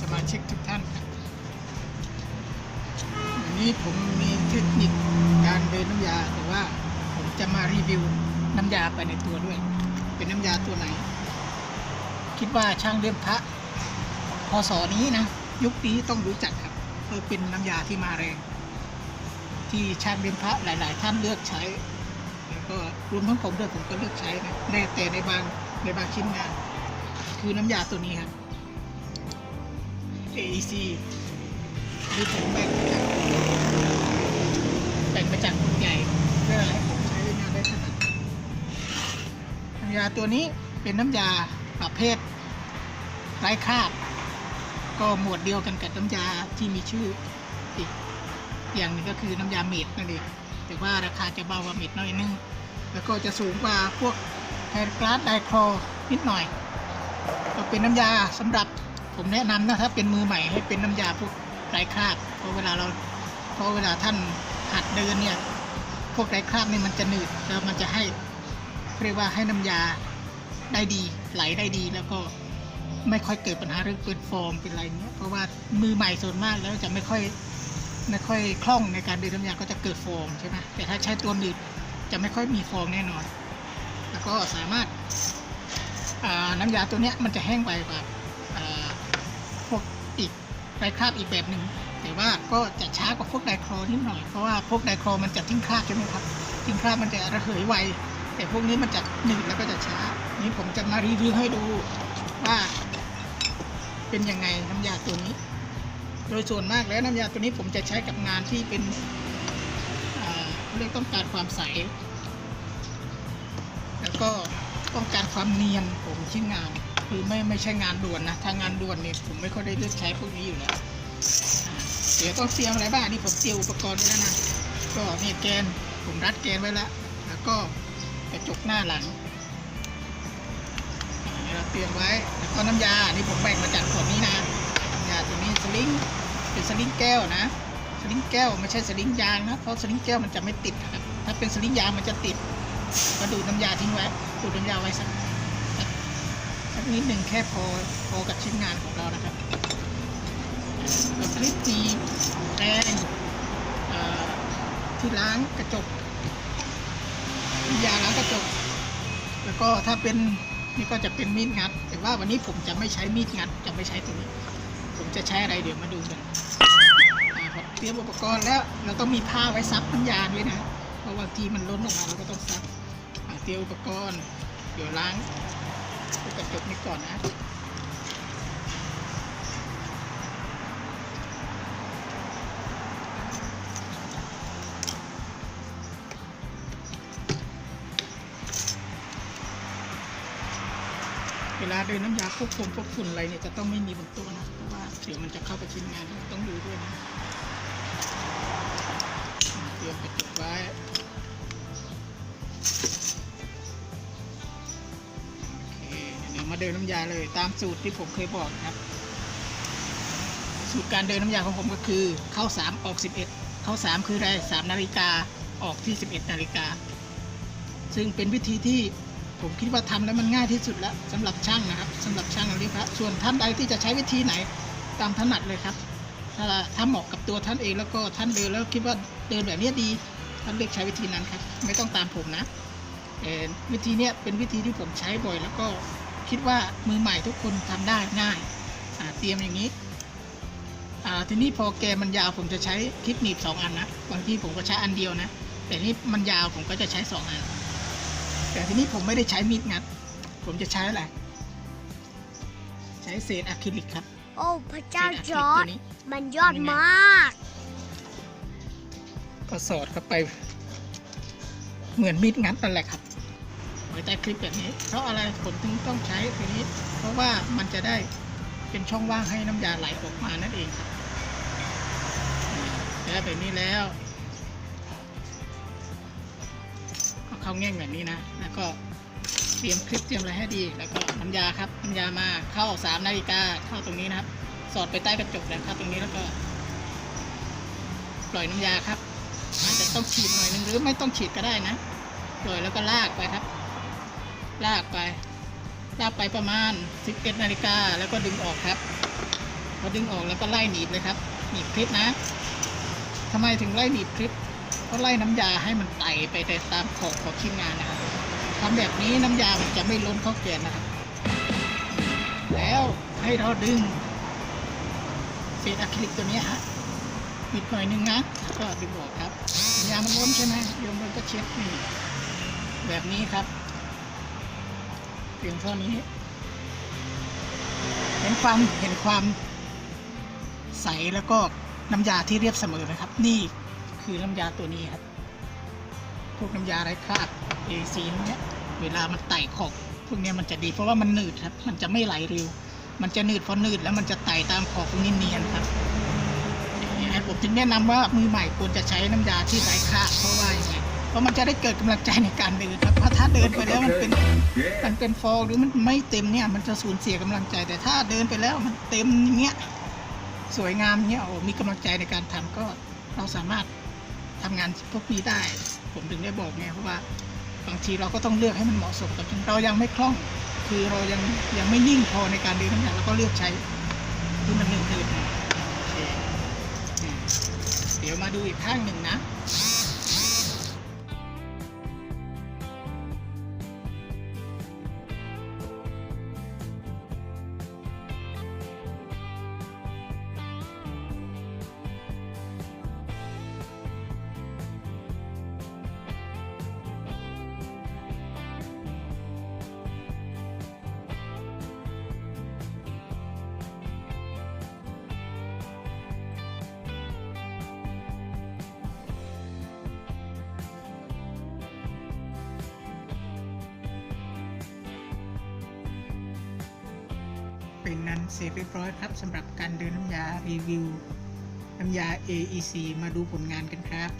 สมาชิกทุกท่านครับวันนี้ผมมีเทคนิคการเดินน้ำยาแต่ว่าผมจะมารีวิวน้ำยาไปในตัวด้วย เป็นน้ำยาตัวไหน คิดว่าช่างเลี่ยมพระพศนี้นะ ยุคนี้ต้องรู้จักครับเออเป็นน้ำยาที่มาแรง ที่ช่างเลี่ยมพระหลาย ๆ ท่านเลือกใช้แล้วก็รวมทั้งผมด้วยผมก็เลือกใช้นะแน่แต่ในบางในบางชิ้นงาน คือน้ำยาตัวนี้ครับ AEC ที่ผมแบ่งมาจากแบ่งมาจากคนใหญ่เพื่อให้ผมใช้งานได้ถนัดน้ำยาตัวนี้เป็นน้ำยาประเภทไร้คราบก็หมวดเดียวกันกับน้ำยาที่มีชื่ออีกอย่างหนึงก็คือน้ำยาเม็ดนั่นเองแต่ว่าราคาจะเบากว่าเม็ดน่อยนึงแล้วก็จะสูงกว่าพวกแฮร์กลาสไดโครนิดหน่อย ก็เป็นน้ำยาสำหรับ ผมแนะนำนะถ้าเป็นมือใหม่ให้เป็นน้ำยาพวกไร้คราบเพราะเวลาเราเพราะเวลาท่านหัดเดินเนี่ยพวกไร้คราบนี่มันจะหนืดแล้วมันจะให้เรียกว่าให้น้ำยาได้ดีไหลได้ดีแล้วก็ไม่ค่อยเกิดปัญหาเรื่องเปิดฟอร์มเป็นอะไรเงี้ยเพราะว่ามือใหม่ส่วนมากแล้วจะไม่ค่อยไม่ค่อยคล่องในการเดินน้ำยาก็จะเกิดฟองใช่ไหมแต่ถ้าใช้ตัวหนืดจะไม่ค่อยมีฟองแน่นอน แล้วก็สามารถาน้ำยาตัวเนี้ยมันจะแห้งไปกว่า ไดคราบอีกแบบหนึ่งแต่ว่าก็จะช้ากว่าพวกไดโครนิดหน่อยเพราะว่าพวกไดโครมันจะทิ้งคราบใช่ไหมครับทิ้งคราบมันจะระเหยไวแต่พวกนี้มันจะหนืดแล้วก็จะช้า นี่ผมจะมารีวิวให้ดูว่า เป็นยังไงน้ำยาตัวนี้ โดยส่วนมากแล้วน้ำยาตัวนี้ผมจะใช้กับงานที่เป็นเรียกต้องการความใส แล้วก็ต้องการความเนียนของชิ้นงาน คือไม่ไม่ใช่งานด่วนนะถ้างานด่วนเนี่ยผมไม่ค่อยได้เลือกใช้พวกนี้อยู่แล้วเดี๋ยวต้องเตรียมอะไรบ้างนี่ผมเตรียมอุปกรณ์ไว้แล้วนะก็นี่แกนผมรัดแกนไว้แล้วแล้วก็กระจกหน้าหลังนี่เราเตรียมไว้แล้วก็น้ำยานี่ผมแบ่งมาจากขวดนี้นะน้ำยาตัวนี้สลิงเป็นสลิงแก้วนะสลิงแก้วไม่ใช่สลิงยางนะเพราะสลิงแก้วมันจะไม่ติดถ้าเป็นสลิงยางมันจะติดก็ดูดน้ำยาทิ้งไว้ดูดน้ำยาไว้สัก สักนิดหนึ่งแค่พอพอกับชิ้นงานของเรานะครับกับคลิปจีแปรงที่ล้างกระจกยาล้างกระจก แล้วก็ถ้าเป็นนี่ก็จะเป็นมีดงัด แต่ว่าวันนี้ผมจะไม่ใช้มีดงัด จะไม่ใช้ตัวนี้ ผมจะใช้อะไรเดี๋ยวมาดูกันเตรียมอุปกรณ์แล้วเราต้องมีผ้าไว้ซับน้ำยาด้วยนะ เพราะบางทีมันล้นออกมาเราก็ต้องซับเตรียมอุปกรณ์ เดี๋ยวล้าง กระจกนี้ก่อนนะเวลาเดินน้ำยาควบคุมพวกฝุ่นอะไรเนี่ยจะต้องไม่มีบนต๊ะนะเพราะว่าเดี๋ยวมันจะเข้าไปชิ้นงานต้องดูด้วยนะเตรียมกระจกไว้ เดินน้ำยาเลย ตามสูตรที่ผมเคยบอกนะครับ สูตรการเดินน้ำยาของผมก็คือ เข้า 3 ออก 11 เข้า 3 คืออะไร3นาฬิกาออกที่ 11 นาฬิกา ซึ่งเป็นวิธีที่ผมคิดว่าทำแล้วมันง่ายที่สุดแล้วสำหรับช่างนะครับสำหรับช่างอริพระส่วนท่านใดที่จะใช้วิธีไหนตามถนัดเลยครับ ถ้าถ้าเหมาะกับตัวท่านเองแล้วก็ท่านเดินแล้วคิดว่าเดินแบบนี้ดี ท่านเลือกใช้วิธีนั้นครับ ไม่ต้องตามผมนะวิธีเนี้ยเป็นวิธีที่ผมใช้บ่อยแล้วก็ คิดว่ามือใหม่ทุกคนทำได้ง่ายอ่าเตรียมอย่างนี้อ่าทีนี้พอแกนมันยาวผมจะใช้คลิปหนีบสองอันนะบางทีผมก็ใช้อันเดียวนะ แต่นี่มันยาวผมก็จะใช้สองอัน แต่ทีนี้ผมไม่ได้ใช้มีดงัด ผมจะใช้อะไรใช้เศษอะคริลิกครับ โอ้พระเศเจ้าษอะคจริลิกอตัร์ดวนี้มันยอดมาก ก็สอดเข้าไป เหมือนมีดงัดนั่นแหละครับ หัวใจคลิปแบบนี้ เพราะอะไรผมถึงต้องใช้ตัวนี้ เพราะว่ามันจะได้เป็นช่องว่างให้น้ำยาไหลออกมานั่นเองครับแล้วแบบนี้แล้วก็เข้าแง่งแบบนี้นะ แล้วก็เตรียมคลิปเตรียมอะไรให้ดี แล้วก็น้ำยาครับน้ำยามาเข้าสามนาฬิกาเข้าตรงนี้นะครับ สอดไปใต้กระจกแล้วเข้าตรงนี้แล้วก็ปล่อยน้ำยาครับอาจจะต้องฉีดหน่อยนึงหรือไม่ต้องฉีดก็ได้นะปล่อยแล้วก็ลากไปครับ ลากไป ลากไปประมาณ 11นาฬิกาแล้วก็ดึงออกครับพอดึงออกแล้วก็ไล่หนีบเลยครับ หนีบคลิปนะทำไมถึงไล่หนีบคลิปเพราะไล่น้ำยาให้มันไต่ไปแต่ตามขอบของชิ้นงานนะครับทำแบบนี้น้ำยามันจะไม่ล้นเข้าแกนนะครับ แล้วให้เราดึงเศษอะคริลิกตัวนี้ฮะปิดหน่อยนึงนะก็ดึงออกครับยามันล้นใช่ไหมโยมมันก็เช็ดนี่แบบนี้ครับ เพียงเท่านี้ เห็นความเห็นความใสแล้วก็น้ำยาที่เรียบเสมอนะครับ นี่คือน้ำยาตัวนี้ครับพวกน้ำยาไร้คราบ AC พวกเนี้ยเวลามันไต่ขอบพวกเนี้ยมันจะดีเพราะว่ามันหนืดครับ มันจะไม่ไหลเร็ว มันจะหนืดพอหนืดแล้วมันจะไต่ตามขอบพวกนี้เนียนครับผมจึงแนะนำว่ามือใหม่ควรจะใช้น้ำยาที่ไร้คราบเพราะว่าอย่างไง เพราะมันจะได้เกิดกำลังใจในการเดินครับเพราะถ้าเดินไปแล้วมันเป็นมันเป็นฟองหรือมันไม่เต็มเนี่ย มันจะสูญเสียกำลังใจ แต่ถ้าเดินไปแล้วมันเต็มเงี้ยสวยงามเงี้ยโอ้มีกำลังใจในการทำก็เราสามารถทำงานพวกนี้ได้ ผมถึงได้บอกไงเพราะว่าบางทีเราก็ต้องเลือกให้มันเหมาะสมกับเรายังไม่คล่อง คือเรายังยังไม่นิ่งพอในการเดินน้ำหนักเราก็เลือกใช้ที่มันหนึ่งคืนอยโอเคอืมเดี๋ยวมาดูอีกข้างหนึ่งนะ เป็นนั้นเสร็จเรียบร้อยครับสำหรับการเดินน้ำยารีวิวน้ำยา AEC มาดูผลงานกันครับ